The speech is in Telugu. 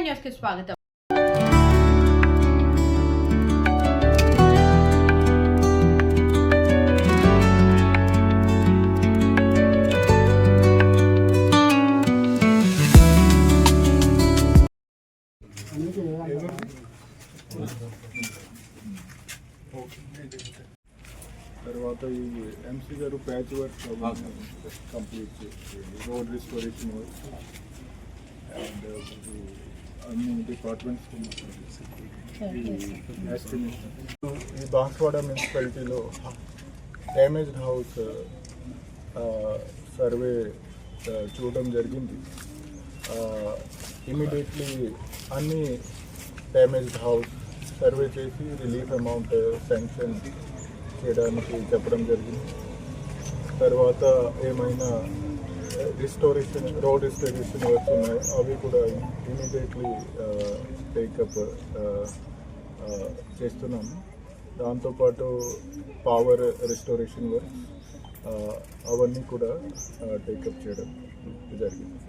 న్యూస్ కి స్వాగతం తర్వాత ఈ ఎంసీ గారు ప్యాచ్ వర్క్ కంప్లీట్ చేసి రోడ్ రిస్టోరేషన్ వర్క్ and అన్ని డిపార్ట్మెంట్స్ ఈ బాన్స్వాడ మున్సిపాలిటీలో డ్యామేజ్డ్ హౌస్ సర్వే చూడడం జరిగింది. Uh, ఇమీడియట్లీ అన్ని డ్యామేజ్డ్ హౌస్ సర్వే చేసి రిలీఫ్ అమౌంట్ శాంక్షన్ చేయడానికి చెప్పడం జరిగింది. తర్వాత ఏమైనా రిస్టోరేషన్ రోడ్ రిస్టోరేషన్ వర్క్స్ ఉన్నాయి అవి కూడా ఇమీడియట్లీ టేకప్ చేస్తున్నాము దాంతోపాటు పవర్ రిస్టోరేషన్ వర్క్స్ అవన్నీ కూడా టేకప్ చేయడం జరిగింది.